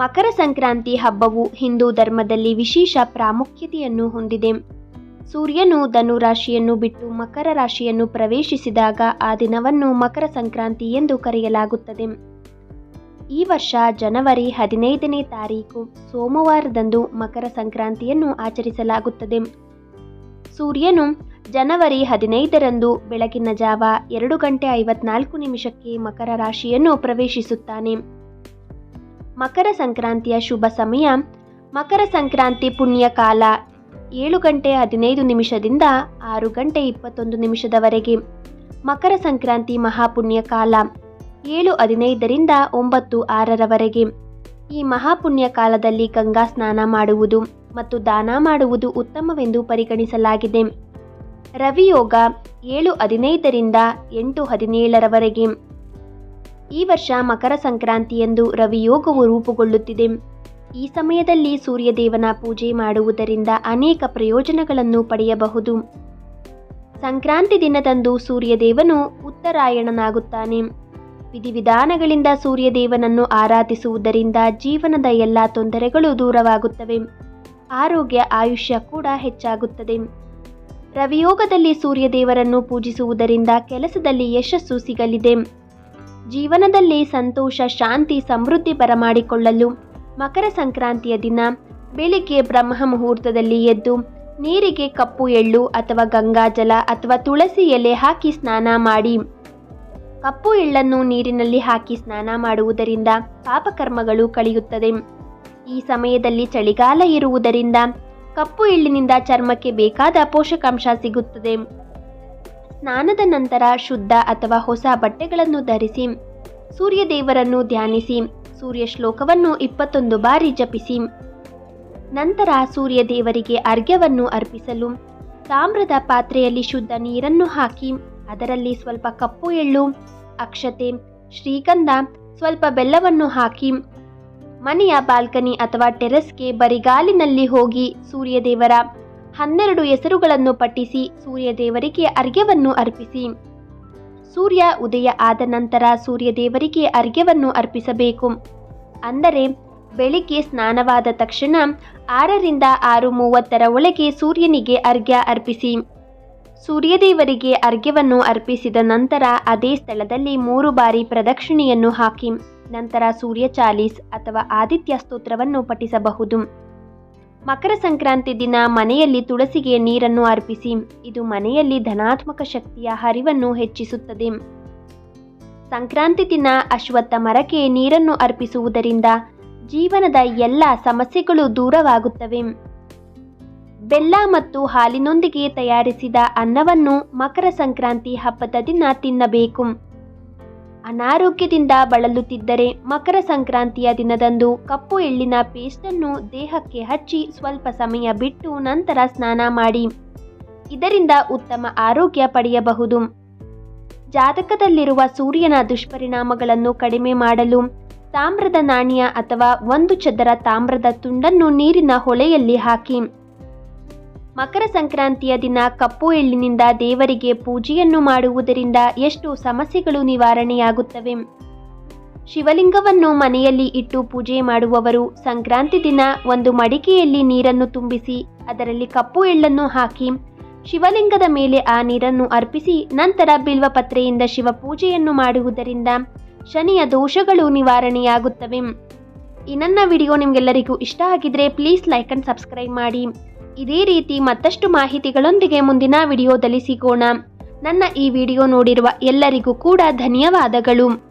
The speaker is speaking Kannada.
ಮಕರ ಸಂಕ್ರಾಂತಿ ಹಬ್ಬವು ಹಿಂದೂ ಧರ್ಮದಲ್ಲಿ ವಿಶೇಷ ಪ್ರಾಮುಖ್ಯತೆಯನ್ನು ಹೊಂದಿದೆ. ಸೂರ್ಯನು ಧನು ರಾಶಿಯನ್ನು ಬಿಟ್ಟು ಮಕರ ರಾಶಿಯನ್ನು ಪ್ರವೇಶಿಸಿದಾಗ ಆ ದಿನವನ್ನು ಮಕರ ಸಂಕ್ರಾಂತಿ ಎಂದು ಕರೆಯಲಾಗುತ್ತದೆ. ಈ ವರ್ಷ ಜನವರಿ ಹದಿನೈದನೇ ತಾರೀಕು ಸೋಮವಾರದಂದು ಮಕರ ಸಂಕ್ರಾಂತಿಯನ್ನು ಆಚರಿಸಲಾಗುತ್ತದೆ. ಸೂರ್ಯನು ಜನವರಿ ಹದಿನೈದರಂದು ಬೆಳಗಿನ ಜಾವ ಎರಡು ಗಂಟೆ ಐವತ್ನಾಲ್ಕು ನಿಮಿಷಕ್ಕೆ ಮಕರ ರಾಶಿಯನ್ನು ಪ್ರವೇಶಿಸುತ್ತಾನೆ. ಮಕರ ಸಂಕ್ರಾಂತಿಯ ಶುಭ ಸಮಯ. ಮಕರ ಸಂಕ್ರಾಂತಿ ಪುಣ್ಯ ಕಾಲ. ಏಳು ಗಂಟೆ ಹದಿನೈದು ನಿಮಿಷದಿಂದ ಆರು ಗಂಟೆ ಇಪ್ಪತ್ತೊಂದು ನಿಮಿಷದವರೆಗೆ. ಮಕರ ಸಂಕ್ರಾಂತಿ ಮಹಾಪುಣ್ಯ ಕಾಲ. ಏಳು ಹದಿನೈದರಿಂದ ಒಂಬತ್ತು ಆರರವರೆಗೆ. ಈ ಮಹಾಪುಣ್ಯ ಕಾಲದಲ್ಲಿ ಗಂಗಾ ಸ್ನಾನ ಮಾಡುವುದು ಮತ್ತು ದಾನ ಮಾಡುವುದು ಉತ್ತಮವೆಂದು ಪರಿಗಣಿಸಲಾಗಿದೆ. ರವಿಯೋಗ ಏಳು ಹದಿನೈದರಿಂದ ಎಂಟು ಹದಿನೇಳರವರೆಗೆ. ಈ ವರ್ಷ ಮಕರ ಸಂಕ್ರಾಂತಿಯಂದು ರವಿಯೋಗವು ರೂಪುಗೊಳ್ಳುತ್ತಿದೆ. ಈ ಸಮಯದಲ್ಲಿ ಸೂರ್ಯದೇವನ ಪೂಜೆ ಮಾಡುವುದರಿಂದ ಅನೇಕ ಪ್ರಯೋಜನಗಳನ್ನು ಪಡೆಯಬಹುದು. ಸಂಕ್ರಾಂತಿ ದಿನದಂದು ಸೂರ್ಯದೇವನು ಉತ್ತರಾಯಣನಾಗುತ್ತಾನೆ. ವಿಧಿವಿಧಾನಗಳಿಂದ ಸೂರ್ಯದೇವನನ್ನು ಆರಾಧಿಸುವುದರಿಂದ ಜೀವನದ ಎಲ್ಲ ತೊಂದರೆಗಳು ದೂರವಾಗುತ್ತವೆ. ಆರೋಗ್ಯ, ಆಯುಷ್ಯ ಕೂಡ ಹೆಚ್ಚಾಗುತ್ತದೆ. ರವಿಯೋಗದಲ್ಲಿ ಸೂರ್ಯದೇವರನ್ನು ಪೂಜಿಸುವುದರಿಂದ ಕೆಲಸದಲ್ಲಿ ಯಶಸ್ಸು ಸಿಗಲಿದೆ. ಜೀವನದಲ್ಲಿ ಸಂತೋಷ, ಶಾಂತಿ, ಸಮೃದ್ಧಿ ಬರಮಾಡಿಕೊಳ್ಳಲು ಮಕರ ಸಂಕ್ರಾಂತಿಯ ದಿನ ಬೆಳಿಗ್ಗೆ ಬ್ರಹ್ಮ ಮುಹೂರ್ತದಲ್ಲಿ ಎದ್ದು ನೀರಿಗೆ ಕಪ್ಪು ಎಳ್ಳು ಅಥವಾ ಗಂಗಾಜಲ ಅಥವಾ ತುಳಸಿ ಎಲೆ ಹಾಕಿ ಸ್ನಾನ ಮಾಡಿ, ಕಪ್ಪು ಎಳ್ಳನ್ನು ನೀರಿನಲ್ಲಿ ಹಾಕಿ ಸ್ನಾನ ಮಾಡುವುದರಿಂದ ಪಾಪಕರ್ಮಗಳು ಕಳೆಯುತ್ತದೆ. ಈ ಸಮಯದಲ್ಲಿ ಚಳಿಗಾಲ ಇರುವುದರಿಂದ ಕಪ್ಪು ಎಳ್ಳಿನಿಂದ ಚರ್ಮಕ್ಕೆ ಬೇಕಾದ ಪೋಷಕಾಂಶ ಸಿಗುತ್ತದೆ. ಸ್ನಾನದ ನಂತರ ಶುದ್ಧ ಅಥವಾ ಹೊಸ ಬಟ್ಟೆಗಳನ್ನು ಧರಿಸಿ, ಸೂರ್ಯದೇವರನ್ನು ಧ್ಯಾನಿಸಿ ಸೂರ್ಯ ಶ್ಲೋಕವನ್ನು ಇಪ್ಪತ್ತೊಂದು ಬಾರಿ ಜಪಿಸಿ. ನಂತರ ಸೂರ್ಯದೇವರಿಗೆ ಅರ್ಘ್ಯವನ್ನು ಅರ್ಪಿಸಲು ತಾಮ್ರದ ಪಾತ್ರೆಯಲ್ಲಿ ಶುದ್ಧ ನೀರನ್ನು ಹಾಕಿ, ಅದರಲ್ಲಿ ಸ್ವಲ್ಪ ಕಪ್ಪು ಎಳ್ಳು, ಅಕ್ಷತೆ, ಶ್ರೀಗಂಧ, ಸ್ವಲ್ಪ ಬೆಲ್ಲವನ್ನು ಹಾಕಿ, ಮನೆಯ ಬಾಲ್ಕನಿ ಅಥವಾ ಟೆರೆಸ್ಗೆ ಬರಿಗಾಲಿನಲ್ಲಿ ಹೋಗಿ ಸೂರ್ಯದೇವರ ಹನ್ನೆರಡು ಹೆಸರುಗಳನ್ನು ಪಟ್ಟಿಸಿ ಸೂರ್ಯದೇವರಿಗೆ ಅರ್ಘ್ಯವನ್ನು ಅರ್ಪಿಸಿ. ಸೂರ್ಯ ಉದಯ ಆದ ನಂತರ ಸೂರ್ಯದೇವರಿಗೆ ಅರ್ಘ್ಯವನ್ನು ಅರ್ಪಿಸಬೇಕು. ಅಂದರೆ ಬೆಳಿಗ್ಗೆ ಸ್ನಾನವಾದ ತಕ್ಷಣ ಆರರಿಂದ ಆರು ಮೂವತ್ತರ ಒಳಗೆ ಸೂರ್ಯನಿಗೆ ಅರ್ಘ್ಯ ಅರ್ಪಿಸಿ. ಸೂರ್ಯದೇವರಿಗೆ ಅರ್ಘ್ಯವನ್ನು ಅರ್ಪಿಸಿದ ನಂತರ ಅದೇ ಸ್ಥಳದಲ್ಲಿ ಮೂರು ಬಾರಿ ಪ್ರದಕ್ಷಿಣೆಯನ್ನು ಹಾಕಿ. ನಂತರ ಸೂರ್ಯ ಚಾಲೀಸ್ ಅಥವಾ ಆದಿತ್ಯ ಸ್ತೋತ್ರವನ್ನು ಪಠಿಸಬಹುದು. ಮಕರ ಸಂಕ್ರಾಂತಿ ದಿನ ಮನೆಯಲ್ಲಿ ತುಳಸಿಗೆ ನೀರನ್ನು ಅರ್ಪಿಸಿ. ಇದು ಮನೆಯಲ್ಲಿ ಧನಾತ್ಮಕ ಶಕ್ತಿಯ ಹರಿವನ್ನು ಹೆಚ್ಚಿಸುತ್ತದೆ. ಸಂಕ್ರಾಂತಿ ದಿನ ಅಶ್ವತ್ಥ ಮರಕ್ಕೆ ನೀರನ್ನು ಅರ್ಪಿಸುವುದರಿಂದ ಜೀವನದ ಎಲ್ಲ ಸಮಸ್ಯೆಗಳು ದೂರವಾಗುತ್ತವೆ. ಬೆಲ್ಲ ಮತ್ತು ಹಾಲಿನೊಂದಿಗೆ ತಯಾರಿಸಿದ ಅನ್ನವನ್ನು ಮಕರ ಸಂಕ್ರಾಂತಿ ಹಬ್ಬದ ದಿನ ತಿನ್ನಬೇಕು. ಅನಾರೋಗ್ಯದಿಂದ ಬಳಲುತ್ತಿದ್ದರೆ ಮಕರ ಸಂಕ್ರಾಂತಿಯ ದಿನದಂದು ಕಪ್ಪು ಎಳ್ಳಿನ ಪೇಸ್ಟನ್ನು ದೇಹಕ್ಕೆ ಹಚ್ಚಿ ಸ್ವಲ್ಪ ಸಮಯ ಬಿಟ್ಟು ನಂತರ ಸ್ನಾನ ಮಾಡಿ. ಇದರಿಂದ ಉತ್ತಮ ಆರೋಗ್ಯ ಪಡೆಯಬಹುದು. ಜಾತಕದಲ್ಲಿರುವ ಸೂರ್ಯನ ದುಷ್ಪರಿಣಾಮಗಳನ್ನು ಕಡಿಮೆ ಮಾಡಲು ತಾಮ್ರದ ನಾಣ್ಯ ಅಥವಾ ಒಂದು ಚದರ ತಾಮ್ರದ ತುಂಡನ್ನು ನೀರಿನ ಹೊಳೆಯಲ್ಲಿ ಹಾಕಿ. ಮಕರ ಸಂಕ್ರಾಂತಿಯ ದಿನ ಕಪ್ಪು ಎಳ್ಳಿನಿಂದ ದೇವರಿಗೆ ಪೂಜೆಯನ್ನು ಮಾಡುವುದರಿಂದ ಎಷ್ಟು ಸಮಸ್ಯೆಗಳು ನಿವಾರಣೆಯಾಗುತ್ತವೆ? ಶಿವಲಿಂಗವನ್ನು ಮನೆಯಲ್ಲಿ ಇಟ್ಟು ಪೂಜೆ ಮಾಡುವವರು ಸಂಕ್ರಾಂತಿ ದಿನ ಒಂದು ಮಡಿಕೆಯಲ್ಲಿ ನೀರನ್ನು ತುಂಬಿಸಿ ಅದರಲ್ಲಿ ಕಪ್ಪು ಎಳ್ಳನ್ನು ಹಾಕಿ, ಶಿವಲಿಂಗದ ಮೇಲೆ ಆ ನೀರನ್ನು ಅರ್ಪಿಸಿ ನಂತರ ಬಿಲ್ವಪತ್ರೆಯಿಂದ ಶಿವ ಪೂಜೆಯನ್ನು ಮಾಡುವುದರಿಂದ ಶನಿಯ ದೋಷಗಳು ನಿವಾರಣೆಯಾಗುತ್ತವೆ. ಈ ನನ್ನ ವಿಡಿಯೋ ನಿಮಗೆಲ್ಲರಿಗೂ ಇಷ್ಟ ಆಗಿದ್ರೆ ಪ್ಲೀಸ್ ಲೈಕ್ ಅಂಡ್ ಸಬ್ಸ್ಕ್ರೈಬ್ ಮಾಡಿ. ಇದೇ ರೀತಿ ಮತ್ತಷ್ಟು ಮಾಹಿತಿಗಳೊಂದಿಗೆ ಮುಂದಿನ ವಿಡಿಯೋದಲ್ಲಿ ಸಿಗೋಣ. ನನ್ನ ಈ ವಿಡಿಯೋ ನೋಡಿರುವ ಎಲ್ಲರಿಗೂ ಕೂಡ ಧನ್ಯವಾದಗಳು.